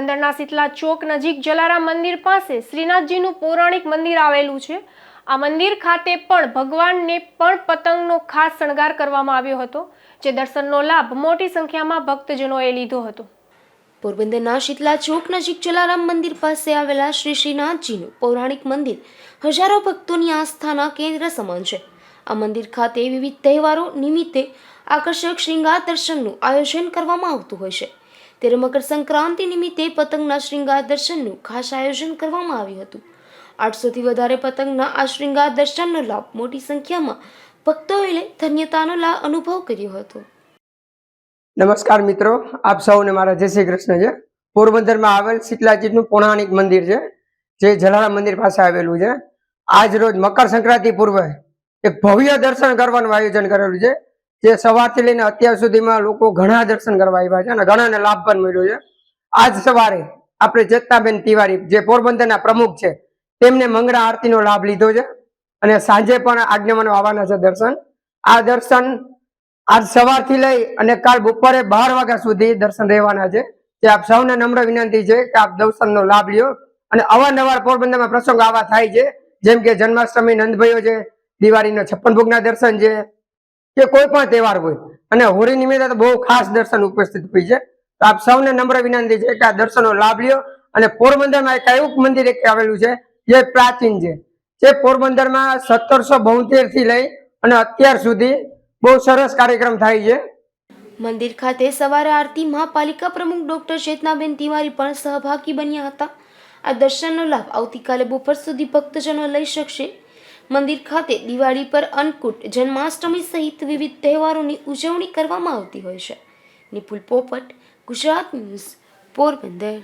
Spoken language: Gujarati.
પોરબંદરના શીતલા ચોક નજીક જલારામ મંદિર પાસે શ્રીનાથજીનું પૌરાણિક મંદિર આવેલું છે. આ મંદિર ખાતે પણ ભગવાનને પણ પતંગનો ખાસ શણગાર કરવામાં આવ્યો હતો, જે દર્શનનો લાભ મોટી સંખ્યામાં ભક્તજનોએ લીધો હતો. પોરબંદરના શીતલા ચોક નજીક જલારામ મંદિર પાસે આવેલા શ્રી શ્રીનાથજીનું પૌરાણિક મંદિર હજારો ભક્તોની આસ્થાના કેન્દ્ર સમાન છે. આ મંદિર ખાતે વિવિધ તહેવારો નિમિત્તે આકર્ષક શ્રૃંગાર દર્શનનું આયોજન કરવામાં આવતું હોય છે. ત્યારે મકર સંક્રાંતિ નિમિત્તે પતંગના શ્રૃંગાર દર્શનનું ખાસ આયોજન કરવામાં આવ્યું હતું. આઠસોથી વધારે પતંગના આ શ્રૃંગાર દર્શનનો લાભ મોટી સંખ્યામાં ભક્તોએ ધન્યતાનો લાભ અનુભવ કર્યો હતો. નમસ્કાર મિત્રો, આપ સૌને મારા જય શ્રી કૃષ્ણ છે. પોરબંદરમાં આવેલ શીતલાજીનું પૌરાણિક મંદિર છે, જે જલારામ મંદિર પાસે આવેલું છે. આજ રોજ મકર સંક્રાંતિ પૂર્વે એક ભવ્ય દર્શન કરવાનું આયોજન કરેલું છે. જે સવારથી લઈને અત્યાર સુધીમાં લોકો ઘણા દર્શન કરવા આવ્યા છે અને ઘણાને લાભ પણ મળ્યો છે. આજ સવારે આપણે જેતાબેન તિવારી, જે પોરબંદરના પ્રમુખ છે, તેમને મંગળા આરતીનો લાભ લીધો છે અને સાંજે પણ આજ્ઞામાં આવવાના છે દર્શન. આ દર્શન આજ સવારથી લઈ અને કાલ બપોરે બાર વાગ્યા સુધી દર્શન રહેવાના છે. જે આપ સૌને નમ્ર વિનંતી છે કે આપ દર્શનનો લાભ લ્યો અને અવારનવાર પોરબંદરમાં પ્રસંગ આવા થાય છે. જેમ કે જન્માષ્ટમી નંદભાઈઓ છે, દિવાળીના છપ્પન ભોગના દર્શન છે કે કોઈ પણ તહેવાર હોય. અને હોળી નિમિત્તે તો બહુ ખાસ દર્શન ઉપસ્થિત હોય છે. તો આપ સૌને નમ્ર વિનંતી છે કે આ દર્શનનો લાભ લ્યો અને પોરબંદરમાં એક એવું મંદિર એક આવેલું છે, જે પ્રાચીન છે. જે પોરબંદરમાં સત્તરસો બોતેરથી લઈ અને અત્યાર સુધી બહુ સરસ કાર્યક્રમ થાય છે. મંદિર ખાતે સવારે આરતીમાં પાલિકા પ્રમુખ ડોક્ટર ચેતનાબેન તિવારી પણ સહભાગી બન્યા હતા. આ દર્શનનો લાભ આવતીકાલે બપોર સુધી ભક્તજનો લઈ શકશે. મંદિર ખાતે દિવાળી પર અન્નકૂટ, જન્માષ્ટમી સહિત વિવિધ તહેવારોની ઉજવણી કરવામાં આવતી હોય છે. નિપુલ પોપટ, ગુજરાત ન્યૂઝ, પોરબંદર.